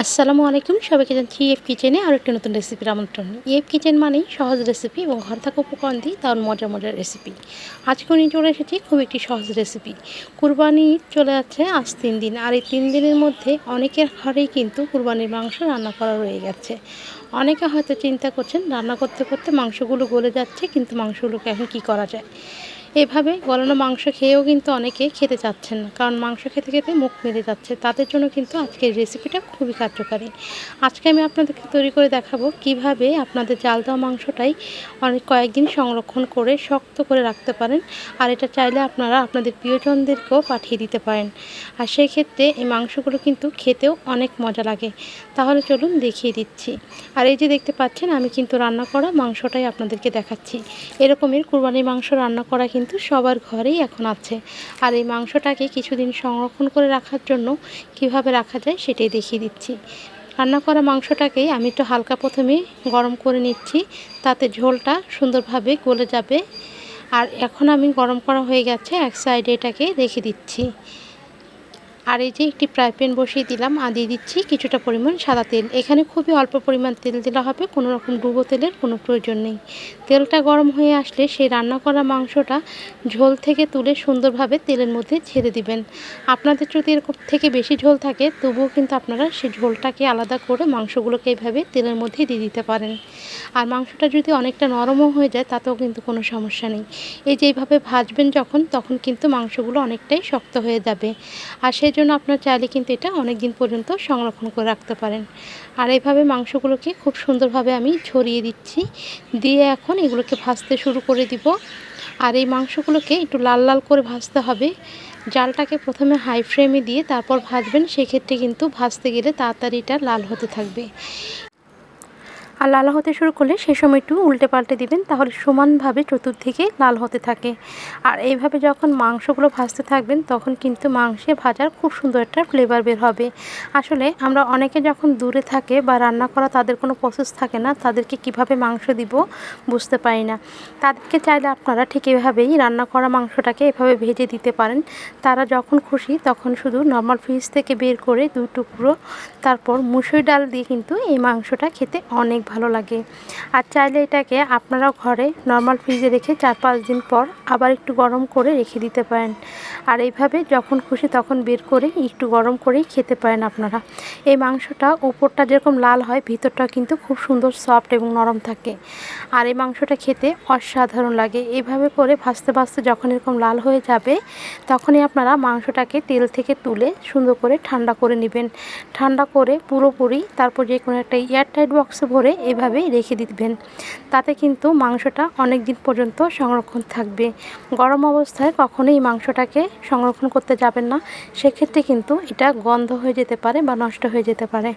আসসালামু আলাইকুম, সবাইকে জানছি ইএফ কিচেনে আরও একটি নতুন রেসিপির আমন্ত্রণ। ইএফ কিচেন মানেই সহজ রেসিপি এবং ঘর থাকা উপকরণ দিয়ে তার মজার মজার রেসিপি আজকে নিয়ে চলে এসেছি খুব একটি সহজ রেসিপি কুরবানি চলে যাচ্ছে আজ তিন দিন, আর এই তিন দিনের মধ্যে অনেকের ঘরেই কিন্তু কুরবানির মাংস রান্না করা রয়ে গেছে। অনেকে হয়তো চিন্তা করছেন, রান্না করতে করতে মাংসগুলো গলে যাচ্ছে, কিন্তু মাংসগুলোকে এখন কি করা যায়? এভাবে গলানো মাংস খেয়েও কিন্তু অনেকে খেতে চাচ্ছেন না। কারণ মাংস খেতে খেতে মুখ মেরে যাচ্ছে। তাদের জন্য কিন্তু আজকের রেসিপিটা খুবই কার্যকারী। আজকে আমি আপনাদেরকে তৈরি করে দেখাবো কীভাবে আপনাদের জাল দেওয়া মাংসটাই অনেক কয়েকদিন সংরক্ষণ করে শক্ত করে রাখতে পারেন। আর এটা চাইলে আপনারা আপনাদের প্রিয়জনদেরকেও পাঠিয়ে দিতে পারেন। আর সেই ক্ষেত্রে এই মাংসগুলো কিন্তু খেতেও অনেক মজা লাগে। তাহলে চলুন দেখিয়ে দিচ্ছি। আর এই যে দেখতে পাচ্ছেন, আমি কিন্তু রান্না করা মাংসটাই আপনাদেরকে দেখাচ্ছি। এরকমের কুরবানির মাংস রান্না করা কিন্তু সবার ঘরেই এখন আছে। আর এই মাংসটাকে কিছুদিন সংরক্ষণ করে রাখার জন্য কীভাবে রাখা যায় সেটাই দেখিয়ে দিচ্ছি। রান্না করা মাংসটাকে আমি একটু হালকা প্রথমে গরম করে নিচ্ছি, তাতে ঝোলটা সুন্দরভাবে গলে যাবে। আর এখন আমি গরম করা হয়ে গেছে, এক সাইডে এটাকে রেখে দিচ্ছি। আর এই যে একটি ফ্রাই প্যান বসিয়ে দিলাম আর দিয়ে দিচ্ছি কিছুটা পরিমাণ সাদা তেল। এখানে খুবই অল্প পরিমাণ তেল দেওয়া হবে, কোনো রকম ডুবো তেলের কোনো প্রয়োজন নেই। তেলটা গরম হয়ে আসলে সেই রান্না করা মাংসটা ঝোল থেকে তুলে সুন্দরভাবে তেলের মধ্যে ছেড়ে দিবেন। আপনাদের যদি এরকম থেকে বেশি ঝোল থাকে, তবুও কিন্তু আপনারা সেই ঝোলটাকে আলাদা করে মাংসগুলোকে এইভাবে তেলের মধ্যে দিয়ে দিতে পারেন। আর মাংসটা যদি অনেকটা নরমও হয়ে যায়, তাতেও কিন্তু কোনো সমস্যা নেই। এই যে এইভাবে ভাজবেন যখন, তখন কিন্তু মাংসগুলো অনেকটাই শক্ত হয়ে যাবে। আর সেই জন্য আপনার চাইলে কিন্তু এটা অনেক দিন পর্যন্ত সংরক্ষণ করে রাখতে পারেন। আর এইভাবে মাংসগুলোকে খুব সুন্দরভাবে আমি ছড়িয়ে দিচ্ছি। দিয়ে এখন এগুলোকে ভাজতে শুরু করে দিব। আর এই মাংসগুলোকে একটু লাল লাল করে ভাজতে হবে। জালটাকে প্রথমে হাই ফ্লেমে দিয়ে তারপর ভাজবেন, সেক্ষেত্রে কিন্তু ভাজতে গেলে তাড়াতাড়ি এটা লাল হতে থাকবে। আর লাল হতে শুরু করলে সে সময় একটু উল্টে পাল্টে দিবেন, তাহলে সমানভাবে চতুর্দিকে লাল হতে থাকে। আর এইভাবে যখন মাংসগুলো ভাজতে থাকবেন, তখন কিন্তু মাংসে ভাজার খুব সুন্দর একটা ফ্লেভার বের হবে। আসলে আমরা অনেকে যখন দূরে থাকে বা রান্না করা তাদের কোনো প্রসেস থাকে না, তাদেরকে কীভাবে মাংস দিব বুঝতে পারি না। তাদেরকে চাইলে আপনারা ঠিক এভাবেই রান্না করা মাংসটাকে এভাবে ভেজে দিতে পারেন। তারা যখন খুশি তখন শুধু নর্মাল ফ্রিজ থেকে বের করে দুই টুকরো, তারপর মুসুর ডাল দিয়ে কিন্তু এই মাংসটা খেতে অনেক ভালো লাগে। আর চাইলে এটাকে আপনারাও ঘরে নর্মাল ফ্রিজে রেখে চার পাঁচ দিন পর আবার একটু গরম করে রেখে দিতে পারেন। আর এইভাবে যখন খুশি তখন বের করে একটু গরম করেই খেতে পারেন আপনারা। এই মাংসটা উপরটা যেরকম লাল হয়, ভিতরটা কিন্তু খুব সুন্দর সফট এবং নরম থাকে। আর এই মাংসটা খেতে অসাধারণ লাগে। এভাবে করে ভাজতে ভাজতে যখন এরকম লাল হয়ে যাবে, তখনই আপনারা মাংসটাকে তেল থেকে তুলে সুন্দর করে ঠান্ডা করে নেবেন। ঠান্ডা করে পুরোপুরি তারপর যে কোনো একটা এয়ারটাইট বক্সে ভরে এভাবেই রেখে দিবেন। তাতে কিন্তু মাংসটা অনেক দিন পর্যন্ত সংরক্ষণ থাকবে। গরম অবস্থায় কখনোই মাংসটাকে সংরক্ষণ করতে যাবেন না। সেক্ষেত্রে কিন্তু এটা গন্ধ হয়ে যেতে পারে বা নষ্ট হয়ে যেতে পারে।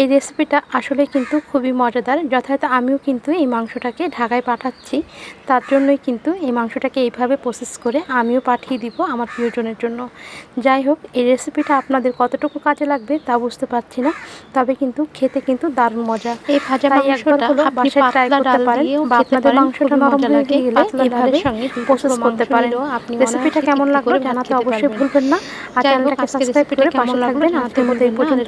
এই রেসিপিটা আসলে কিন্তু খুবই মজাদার। যথাযথ আমিও কিন্তু এই মাংসটাকে ঢাকায় পাঠাচ্ছি। তার জন্যই কিন্তু এই মাংসটাকে এইভাবে প্রসেস করে আমিও পাঠিয়ে দিব আমার প্রিয়জনের জন্য। যাই হোক, এই রেসিপিটা আপনাদের কতটুকু কাজে লাগবে তা বুঝতে পারছি না। তবে কিন্তু খেতে কিন্তু দারুণ মজা। এই ভাজা মাংসটা আপনি বাসায় ট্রাই করতে পারেন বা আপনাদের মাংসটা নরম হয়ে গেলে এইভাবে প্রসেস করতে পারেন। রেসিপিটা কেমন লাগল জানাতে অবশ্যই ভুলবেন না। আর চ্যানেলটাকে সাবস্ক্রাইব করে পাশে থাকবেন। আজকের মতো এই পর্যন্ত।